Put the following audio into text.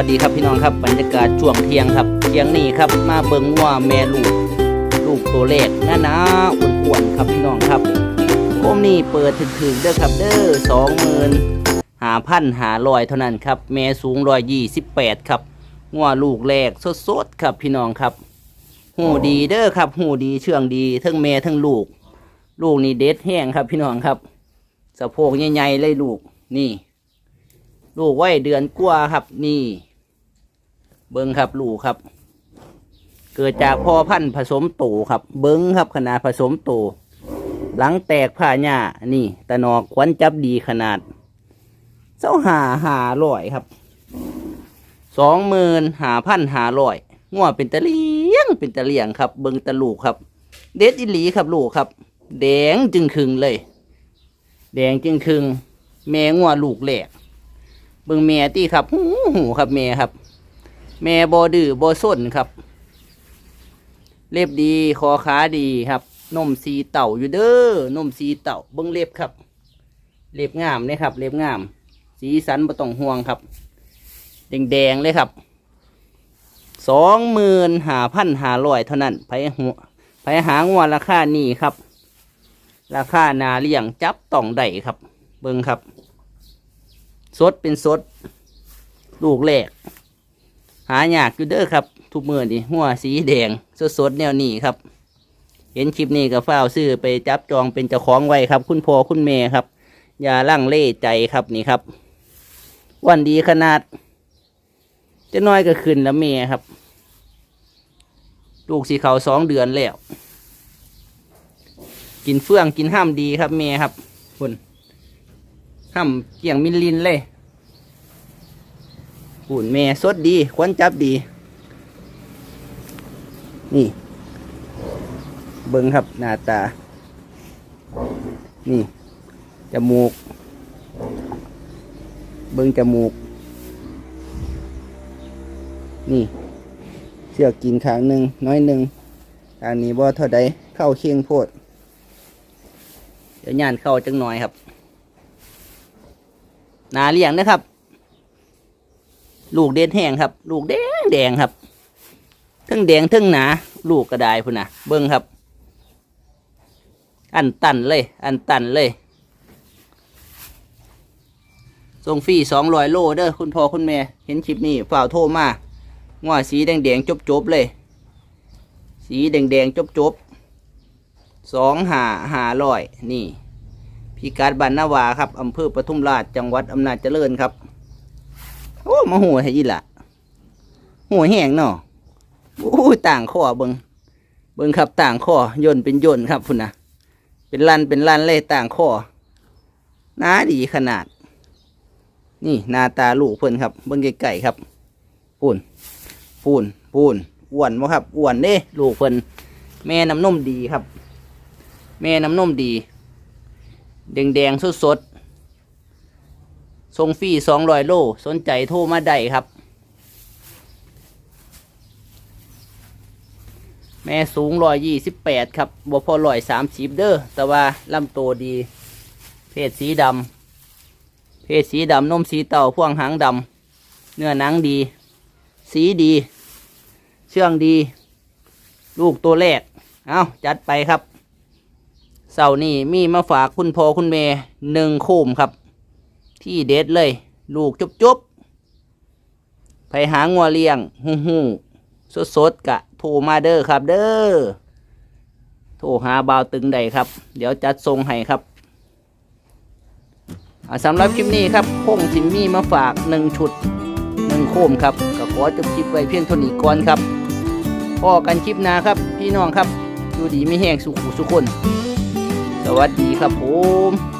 วัสดีครับพี่น้องครับบรรยากาศช่วงเที่ยงครับเที่ยงนี้ครับมาเบิ่งว่าแม่ลูก ลูกตัวเล็กหน้าหนาอ้วนๆครับพี่น้องครับผมนี่เปิดถึงๆเด้อครับเด้อสองหมื่นหาพันหาลอยเท่านั้นครับแม่สูงร้อยยี่สิบแปดครับงัวลูกแรกสดๆครับพี่น้องครับ หูดีเด้อครับ หูดีเชื่องดีทั้งแม่ทั้งลูก ลูกนี่เด็ดแห้งครับพี่น้องครับ สะโพกใหญ่ๆเลยลูกนี่ ลูกไว้เดือนกว่าครับนี่ เบิ้งครับลูกครับ เกิดจากพ่อพันธุ์ผสมโตครับ เบิ้งครับขนาดผสมโต หลังแตกผ้าหญ้านี่ตะนอกควันจับดีขนาดเจ้าหาหาร้อยครับสองหมื่นหาพันหาร้อยงัวเป็นตะเลียงเป็นตะเลียงครับ เบิ้งตะลูกครับ เด็ดอิหลีครับลูกครับ แดงจึงคึงเลย แดงจึงคึง แม่งัวลูกแหลกเบิ่งแม่ตีครับหูหูครับแม่ครับ แม่บอดื้อบอส้นครับ เล็บดีคอขาดีครับนมสีเต่าอยู่เด้อนมสีเต่าเบิ่งเล็บครับ เล็บงามเลยครับ เล็บงาม สีสันบ่ต้องห่วงครับ แดงๆเลยครับสองหมื่นหาพันหาร้อยเท่านั้นไปหัวไปหางวราคานี่ครับ ราคานาเลี้ยงจับต้องได้ครับ เบิ่งครับ สดเป็นสด ลูกแรก หายากอยู่เด้อครับ ทุกมือนี่หัวสีแดงสดสดๆแนวนี้ครับ เห็นคลิปนี้ก็เฝ้าซื้อไปจับจองเป็นเจ้าของไว้ครับ คุณพ่อคุณแม่ครับ อย่าลังเล่ใจครับนี่ครับ วันดีขนาด จะน้อยก็ขึ้นแล้วเมียครับ ลูกสีเขาสองเดือนแล้ว กินเฟื่องกินห้ามดีครับเมียครับคุณห้ำเกี่ยงมิลลินเลย หุ่นแม่สดดี ควันจับดี นี่ เบิ้งครับหน้าตา นี่ จมูก เบิ้งจมูก นี่เชือกกินขางหนึ่งน้อยหนึ่งทางนี้บ่เท่าใดเข้าเคียงโพด เดี๋ยวย่านเข้าจังหน่อยครับ นาเลี้ยงนะครับ ลูกเด็ดแห้งครับ ลูกแดงแดงครับทั้งแดงทั้งหนา ลูกกระไดพุ่นนะเบิ้งครับ อันตันเลย อันตันเลยส่งฟรีสองร้อยโลเด้อคุณพ่อคุณแม่ เห็นคลิปนี้ฝ่าโทรมาง้อสีแดงแดงจบจบๆเลย สีแดงแดงจบจบๆสองหาหารอยนี่ พิกัดบ้านนาวาครับอำเภอปทุมราชจังหวัดอำนาจเจริญครับ โอ้มาหัวให้ยี่ละหัวแห้งเนาะโอ้ต่างข้อเบิงเบิงครับต่างข้อย่นเป็นย่นครับพุ่นนะเป็นลันเป็นลันเลยต่างข้อหน้าดีขนาด นี่หน้าตาลูกเพิ่นครับ เบิ้งไก่ครับปูนปูนปูนอ้วนบ่ครับอ้วนเด้ลูกเพิ่นแม่น้ำนมดีครับ แม่น้ำนมดี แดงแดงสดสด ๆส่งฟรีสองร้อยโล สนใจโทรมาได้ครับ แม่สูงร้อยยี่สิบแปดครับบพอร้อยสามสิบเด้อแต่ว่าลำตัวดี เพศสีดำเพศสีดำนมสีเต่าพ่วงหางดำเนื้อหนังดี สีดี เชื่องดี ลูกตัวแรก เอาจัดไปครับเสาร์นี้มีมาฝากคุณพ่อคุณแม่หนึ่งโคมครับ ที่เด็ดเลย ลูกจุบจุบไปหางัวเลี้ยงหูหูสดสดๆกะโทรมาเด้อครับเด้อโทรหาบาวตึงใดครับ เดี๋ยวจัดทรงให้ครับสำหรับคลิปนี้ครับพงสินมีมาฝากหนึ่งชุดหนึ่งโคมครับก็ขอจบคลิปไว้เพียงเท่านี้ก่อนครับพอกันคลิปหน้าครับ พี่น้องครับดูดีไม่แห้งสุขุสุขคน สวัสดีครับผม